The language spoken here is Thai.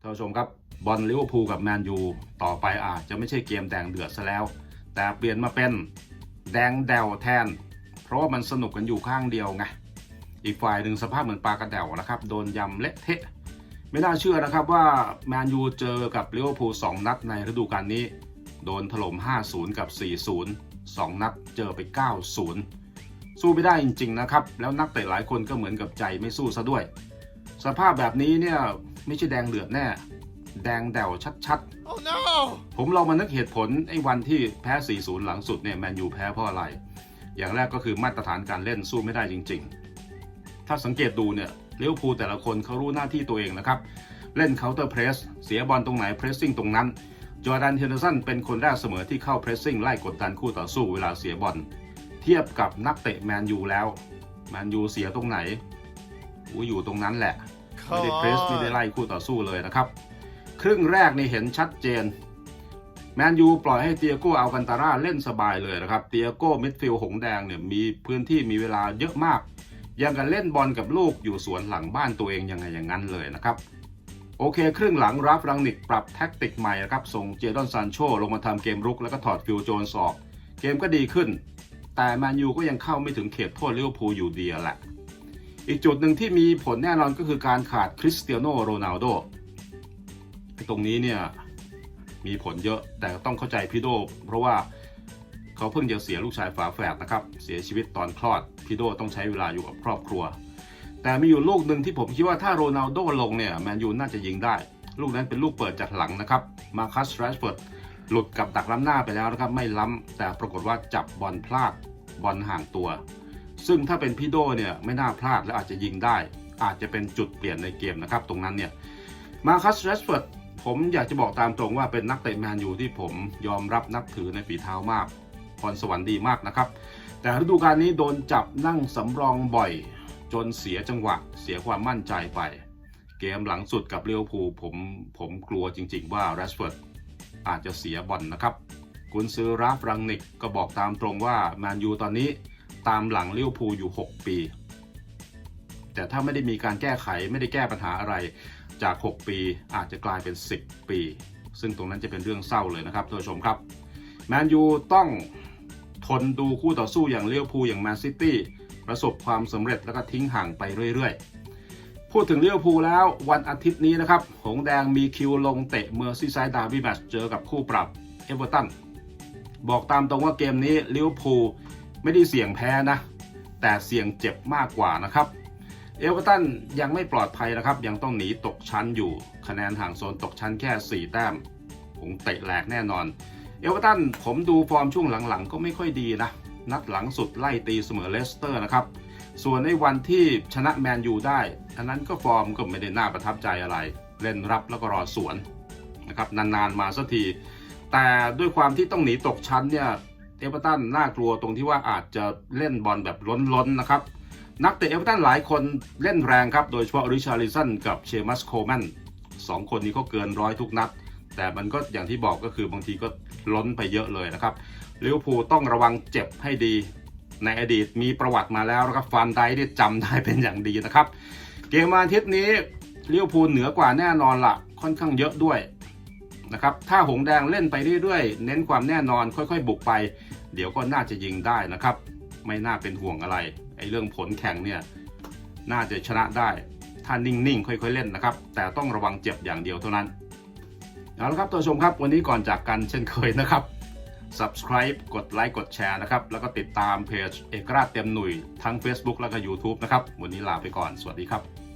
ท่านผู้ชมครับบอลลิเวอร์พูลกับแมนยูต่อไปอาจจะไม่ใช่เกมแดงเดือดซะแล้ว แต่เปลี่ยนมาเป็นแดงแดวแทน เพราะว่ามันสนุกกันอยู่ข้างเดียวไงอีกฝ่ายหนึ่งสภาพเหมือนปลากระเดวนะครับโดนยำเละเทะไม่น่าเชื่อนะครับว่าแมนยูเจอกับลิเวอร์พูล2นัดในฤดูกาลนี้ โดนถล่ม 5-0 กับ 4-0 2 นัดเจอไป 9-0 สู้ไม่ได้จริง ๆ นะครับ แล้วนักเตะหลายคนก็เหมือนกับใจไม่สู้ซะด้วย สภาพแบบนี้เนี่ย ไม่ใช่แดงเดือดแน่ แดงแดวชัด Oh no! ๆผมลองมานึกเหตุผลไอ้วันที่แพ้ 4-0 หลังสุดเนี่ยแมนยูแพ้เพราะอะไร อย่างแรกก็คือมาตรฐานการเล่นสู้ไม่ได้จริง ๆ ถ้าสังเกตดูเนี่ยลิเวอร์พูลแต่ละคนเขารู้หน้าที่ตัวเองนะครับ เล่น counter press เสียบอลตรงไหน pressing ตรงนั้น จอร์แดนเฮนเดอร์สันเป็นคนแรกเสมอที่เข้า pressing ไล่กดดันคู่ต่อสู้เวลาเสียบอลเทียบกับนักเตะแมนยูแล้วแมนยูเสียตรงไหนอูอยู่ตรงนั้นแหละ ไม่ได้เพรสไม่ได้ไล่คู่ต่อสู้เลยนะครับ ครึ่งแรกนี่เห็นชัดเจน แมนยูปล่อยให้เตียโก้อัลกันตาร่าเล่นสบายเลยนะครับ เตียโก้มิดฟิลด์หงแดงเนี่ยมีพื้นที่มีเวลาเยอะมาก ยังกันเล่นบอลกับลูกอยู่สวนหลังบ้านตัวเองยังไงอย่างนั้นเลยนะครับโอเค ครึ่งหลังราฟรังนิกปรับแท็กติกใหม่นะครับ ส่งเจดอนซานโชลงมาทำเกมรุกแล้วก็ถอดฟิลโจนสออก เกมก็ดีขึ้น แต่แมนยูก็ยังเข้าไม่ถึงเขตโทษลิเวอร์พูลอยู่ดีแหละ อีกจุดหนึ่งที่มีผลแน่นอนก็คือการขาดคริสเตียโนโรนัลโดตรงนี้เนี่ยมีผลเยอะแต่ต้องเข้าใจพี่โด เพราะว่าเขาเพิ่งจะเสียลูกชายฝาแฝดนะครับ เสียชีวิตตอนคลอดพี่โดต้องใช้เวลาอยู่กับครอบครัว แต่มีอยู่ลูกหนึ่งที่ผมคิดว่าถ้าโรนัลโดลงเนี่ยแมนยูน่าจะยิงได้ ลูกนั้นเป็นลูกเปิดจากหลังนะครับมาคัสแรชเฟิร์ดหลุดกับดักล้ำหน้าไปแล้วนะครับ ไม่ล้ำแต่ปรากฏว่าจับบอลพลาดบอลห่างตัว ซึ่งถ้าเป็นพี่โดเนี่ยไม่น่าพลาดและอาจจะยิงได้ อาจจะเป็นจุดเปลี่ยนในเกมนะครับ ตรงนั้นเนี่ยมาคัสแรชเฟิร์ดผมอยากจะบอกตามตรงว่าเป็นนักเตะแมนยูที่ผมยอมรับนับถือในฝีเท้ามาก พรสวรรค์ดีมากนะครับ แต่ฤดูกาลนี้โดนจับนั่งสำรองบ่อย จนเสียจังหวะ เสียความมั่นใจไป เกมหลังสุดกับเลี้ยวภูผมผมกลัวจริง ๆ ว่าแรชเฟิร์ดอาจจะเสียบอลนะครับกุนซือราฟรังนิกก็บอกตามตรงว่าแมนยูตอนนี้ ตามหลังลิเวอร์พูลอยู่ 6 ปี แต่ถ้าไม่ได้มีการแก้ไขไม่ได้แก้ปัญหาอะไรจาก 6 ปีอาจจะกลายเป็น 10 ปี ซึ่งตรงนั้นจะเป็นเรื่องเศร้าเลยนะครับท่านผู้ชมครับแมนยูต้องทนดูคู่ต่อสู้อย่างเลิเวพูอย่างแมนซิตี้ประสบความสำเร็จแล้วก็ทิ้งห่างไปเรื่อยๆ พูดถึงเลิเวพูแล้ววันอาทิตย์นี้นะครับ หงแดงมีคิวลงเตะเมอร์ซีไซด์ดาร์บี้แมตช์เจอกับคู่ปรับเอเวอร์ตันบอกตามตรงว่าเกมนี้ลิเวอร์พูล ไม่ได้เสี่ยงแพ้นะ แต่เสี่ยงเจ็บมากกว่านะครับ เอเวอร์ตันยังไม่ปลอดภัยนะครับ ยังต้องหนีตกชั้นอยู่ คะแนนห่างโซนตกชั้นแค่ 4 แต้มคงเตะแหลกแน่นอน เอเวอร์ตันผมดูฟอร์มช่วงหลังๆ ก็ไม่ค่อยดีนะ นัดหลังสุดไล่ตีเสมอเลสเตอร์นะครับ ส่วนในวันที่ชนะแมนยูได้อันนั้นก็ฟอร์มก็ไม่ได้น่าประทับใจอะไร เล่นรับแล้วก็รอสวนนะครับนานๆมาสักทีแต่ด้วยความที่ต้องหนีตกชั้นเนี่ย เอเวอร์ตันน่ากลัวตรงที่ว่าอาจจะเล่นบอลแบบล้นๆนะครับ นักเตะเอเวอร์ตันหลายคนเล่นแรงครับ โดยเฉพาะริชาร์ลิสันกับเชมัสโคแมนสองคนนี้ก็เกินร้อยทุกนัด แต่มันก็อย่างที่บอกก็คือบางทีก็ล้นไปเยอะเลยนะครับลิเวอร์พูลต้องระวังเจ็บให้ดีในอดีตมีประวัติมาแล้วนะครับฟันไดเนี่จำได้เป็นอย่างดีนะครับ เกมวันอาทิตย์นี้ลิเวอร์พูลเหนือกว่าแน่นอนละค่อนข้างเยอะด้วย นะครับ ถ้าหงแดงเล่นไปเรื่อยๆ เน้นความแน่นอนค่อยๆ บุกไป เดี๋ยวก็น่าจะยิงได้นะครับ ไม่น่าเป็นห่วงอะไรไอ้เรื่องผลแข่งเนี่ยน่าจะชนะได้ ถ้านิ่งๆ ค่อยๆ เล่นนะครับ แต่ต้องระวังเจ็บอย่างเดียวเท่านั้นเอาละครับท่านผู้ชมครับ วันนี้ก่อนจากกันเช่นเคยนะครับ subscribe กดไลค์กดแชร์นะครับ แล้วก็ติดตามเพจเอกราชเต็มหนุ่ยทั้ง Facebook แล้วก็ YouTube นะครับ วันนี้ลาไปก่อน สวัสดีครับ